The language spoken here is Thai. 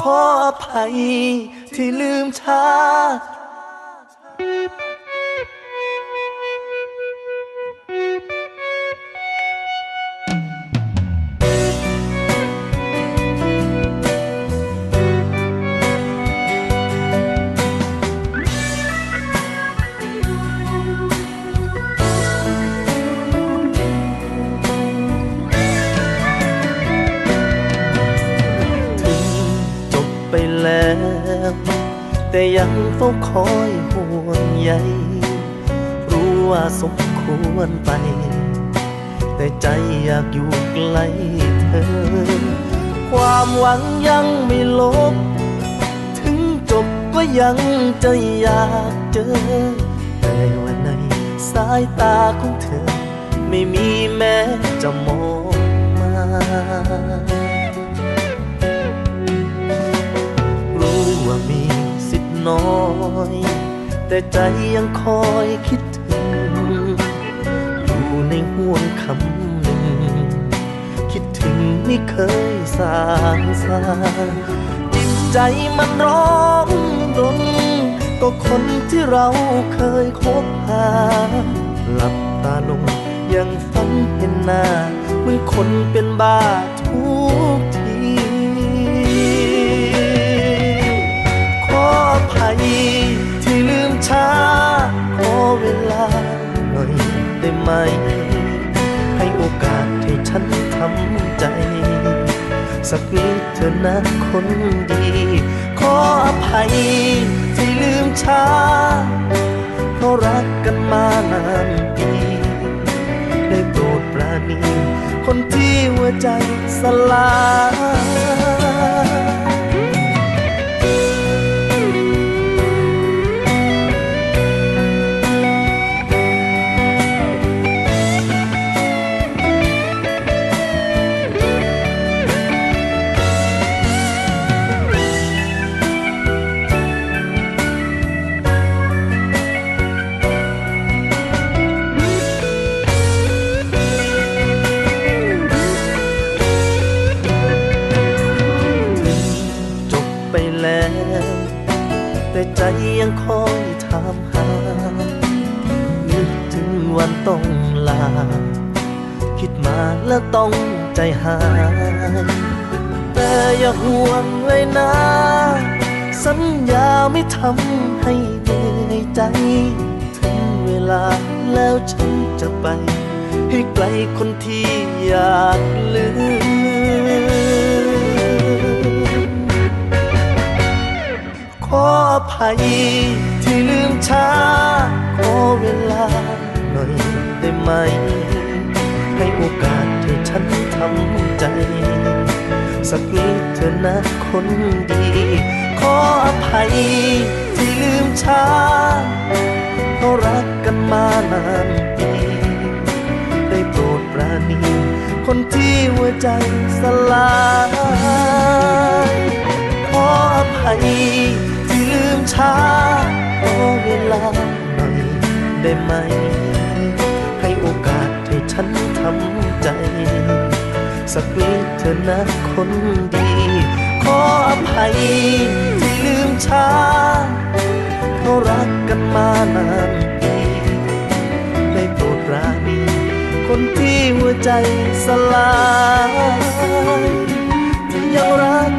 ขออภัยที่ลืมช้า แต่ยังเฝ้าคอยห่วงใยรู้ว่าสมควรไป แต่ใจอยากอยู่ใกล้เธอ ความหวังยังไม่ลบ ถึงจบก็ยังจะอยากเจอ แต่ว่าในสายตาของเธอ ไม่มีแม้จะมอง แต่ใจยังคอยคิดถึง อยู่ในห่วงคำหนึ่ง คิดถึงไม่เคยสางสาจิตใจมันร้องรนก็คนที่เราเคยคบหา หลับตาลงยังฝันเห็นหน้าเหมือนคนเป็นบ้า ได้ไหม ให้โอกาสให้ฉันทำใจ สักนิดเถอะนะคนดี ขออภัยที่ลืมช้า เพราะรักกันมานานปีได้โปรดปราณีคนที่หัวใจสลาย แต่ใจยังคอยถามหา นึกถึงวันต้องลา คิดมาแล้วต้องใจหาย แต่อย่าห่วงเลยนะ สัญญาไม่ทำให้เหนื่อยใจ ถึงเวลาแล้วฉันจะไป ให้ไกลคนที่อยากลืม ที่ลืมช้าขอเวลาหน่อยได้ไหม ให้โอกาสให้ฉันทำใจ สักนิดเถอะนะคนดี ขออภัยที่ลืมช้าเพราะรักกันมานานปีได้โปรดปราณี คนที่หัวใจสลายขออภัย ช้าขอเวลาหน่อยได้ไหม ให้โอกาสให้ฉันทำใจ สักนิดเถอนะคนดี ขออภัยที่ลืมช้าเขารักกันมานานปีได้โปรดราณีคนที่หัวใจสลายที่ยังรัก